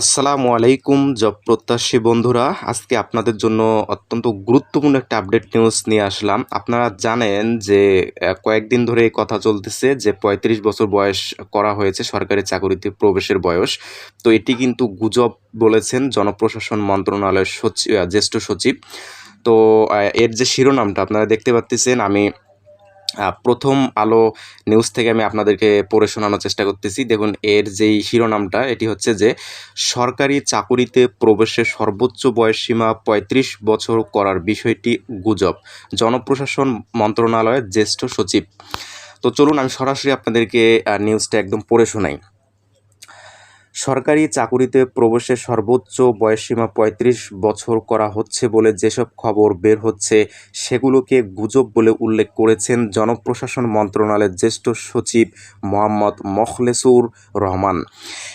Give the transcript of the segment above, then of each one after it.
আসসালামু আলাইকুম জব প্রত্যাশী বন্ধুরা। আজকে আপনাদের জন্য অত্যন্ত গুরুত্বপূর্ণ একটা আপডেট নিউজ নিয়ে আসলাম। আপনারা জানেন যে কয়েকদিন ধরে এই কথা চলতেছে যে, পঁয়ত্রিশ বছর বয়স করা হয়েছে সরকারি চাকরিতে প্রবেশের বয়স। তো এটি কিন্তু গুজব বলেছেন জনপ্রশাসন মন্ত্রণালয়ের সচিব জ্যেষ্ঠ সচিব। তো এর যে শিরোনামটা আপনারা দেখতে পাচ্ছেন আমি প্রথম আলো নিউজ থেকে আমি আপনাদেরকে পড়ে শোনানোর চেষ্টা করতেছি। দেখুন, এর যেই শিরোনামটা, এটি হচ্ছে যে, সরকারি চাকুরিতে প্রবেশের সর্বোচ্চ বয়সসীমা পঁয়ত্রিশ বছর করার বিষয়টি গুজব। জনপ্রশাসন মন্ত্রণালয়ের জ্যেষ্ঠ সচিব। তো চলুন, আমি সরাসরি আপনাদেরকে নিউজটা একদম পড়ে শোনাই। সরকারি চাকুরিতে প্রবেশের সর্বোচ্চ বয়সসীমা পঁয়ত্রিশ বছর করা হচ্ছে বলে যেসব খবর বের হচ্ছে, সেগুলোকে গুজব বলে উল্লেখ করেছেন জনপ্রশাসন মন্ত্রণালয়ের জ্যেষ্ঠ সচিব মোহাম্মদ মখলেসুর রহমান।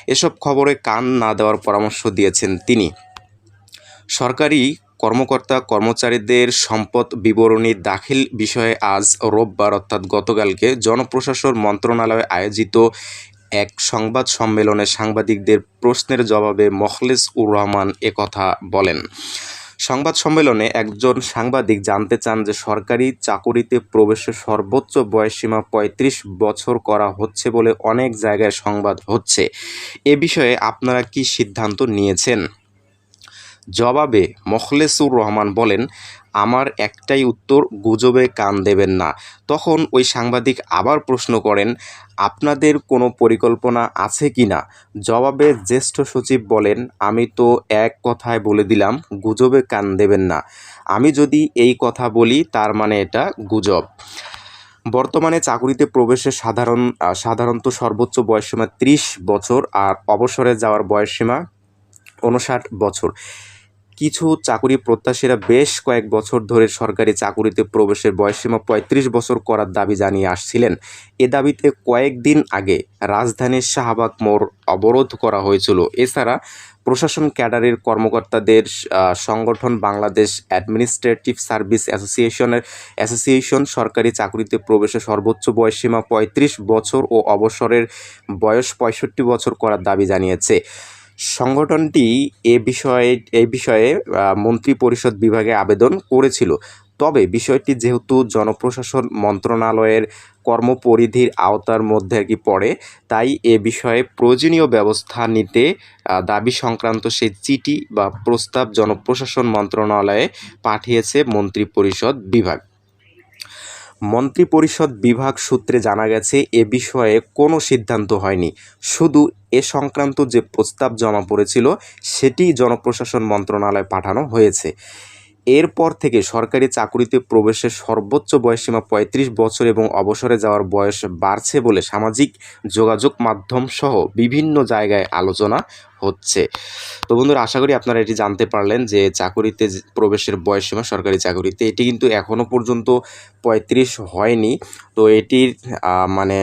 এসব খবরে কান না দেওয়ার পরামর্শ দিয়েছেন তিনি। সরকারি কর্মকর্তা কর্মচারীদের সম্পদ বিবরণী দাখিল বিষয়ে আজ রোববার, অর্থাৎ গতকালকে, জনপ্রশাসন মন্ত্রণালয়ে আয়োজিত এক সংবাদ সম্মেলনে সাংবাদিকদের প্রশ্নের জবাবে মখলেস উর রহমান একথা বলেন। সংবাদ সম্মেলনে একজন সাংবাদিক জানতে চান যে সরকারি চাকুরিতে প্রবেশের সর্বোচ্চ বয়সসীমা পঁয়ত্রিশ বছর করা হচ্ছে বলে অনেক জায়গায় সংবাদ হচ্ছে। এ বিষয়ে আপনারা কি সিদ্ধান্ত নিয়েছেন? জবাবে মখলেসুর রহমান বলেন আমার একটাই উত্তর, গুজবে কান দেবেন না। তখন ওই সাংবাদিক আবার প্রশ্ন করেন, আপনাদের কোনো পরিকল্পনা আছে কি না? জবাবে জ্যেষ্ঠ সচিব বলেন, আমি তো এক কথায় বলে দিলাম, গুজবে কান দেবেন না। আমি যদি এই কথা বলি, তার মানে এটা গুজব। বর্তমানে চাকুরিতে প্রবেশের সাধারণ সাধারণত সর্বোচ্চ বয়সসীমা ত্রিশ বছর, আর অবসরে যাওয়ার বয়সসীমা উনষাট বছর। কিছু চাকুরি প্রত্যাশীরা বেশ কয়েক বছর ধরে সরকারি চাকুরিতে প্রবেশের বয়সসীমা পঁয়ত্রিশ বছর করার দাবি জানিয়ে আসছিলেন। এ দাবিতে কয়েকদিন আগে রাজধানীর শাহবাগ মোড় অবরোধ করা হয়েছিল। এছাড়া প্রশাসন ক্যাডারের কর্মকর্তাদের সংগঠন বাংলাদেশ অ্যাডমিনিস্ট্রেটিভ সার্ভিস অ্যাসোসিয়েশনের অ্যাসোসিয়েশন সরকারি চাকুরিতে প্রবেশের সর্বোচ্চ বয়সসীমা পঁয়ত্রিশ বছর ও অবসরের বয়স পঁয়ষট্টি বছর করার দাবি জানিয়েছে। সংগঠনটি এ বিষয়ে এই বিষয়ে মন্ত্রিপরিষদ বিভাগে আবেদন করেছিল। তবে বিষয়টি যেহেতু জনপ্রশাসন মন্ত্রণালয়ের কর্মপরিধির আওতার মধ্যে কি পড়ে, তাই এ বিষয়ে প্রয়োজনীয় ব্যবস্থা নিতে দাবি সংক্রান্ত সেই চিঠি বা প্রস্তাব জনপ্রশাসন মন্ত্রণালয়ে পাঠিয়েছে মন্ত্রিপরিষদ বিভাগ। মন্ত্রিপরিষদ বিভাগ সূত্রে জানা গেছে, এ বিষয়ে কোনো সিদ্ধান্ত হয়নি। শুধু এ সংক্রান্ত যে প্রস্তাব জমা পড়েছিল, সেটি জনপ্রশাসন মন্ত্রণালয়ে পাঠানো হয়েছে। এরপর থেকে সরকারি চাকুরিতে প্রবেশের সর্বোচ্চ বয়সসীমা পঁয়ত্রিশ বছর এবং অবসরে যাওয়ার বয়স বাড়ছে বলে সামাজিক যোগাযোগ মাধ্যম সহ বিভিন্ন জায়গায় আলোচনা হচ্ছে। তো বন্ধুরা, আশা করি আপনারা এটি জানতে পারলেন যে চাকুরিতে প্রবেশের বয়সসীমা সরকারি চাকুরিতে, এটি কিন্তু এখনও পর্যন্ত পঁয়ত্রিশ হয়নি। তো এটির মানে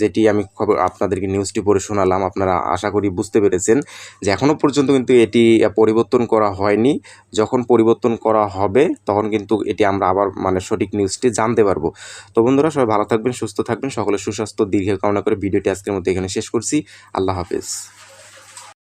যেটি আমি খবর, আপনাদেরকে নিউজটি পড়ে শোনালাম, আপনারা আশা করি বুঝতে পেরেছেন যে এখনও পর্যন্ত কিন্তু এটি পরিবর্তন করা হয়নি। যখন পরিবর্তন করা হবে, তখন কিন্তু এটি আমরা আবার মানে সঠিক নিউজটি জানতে পারব। তো বন্ধুরা, সবাই ভালো থাকবেন, সুস্থ থাকবেন সকলের সুস্বাস্থ্য, দীর্ঘ কামনা করে ভিডিওটি আজকের মধ্যে এখানে শেষ করছি। আল্লাহ হাফেজ।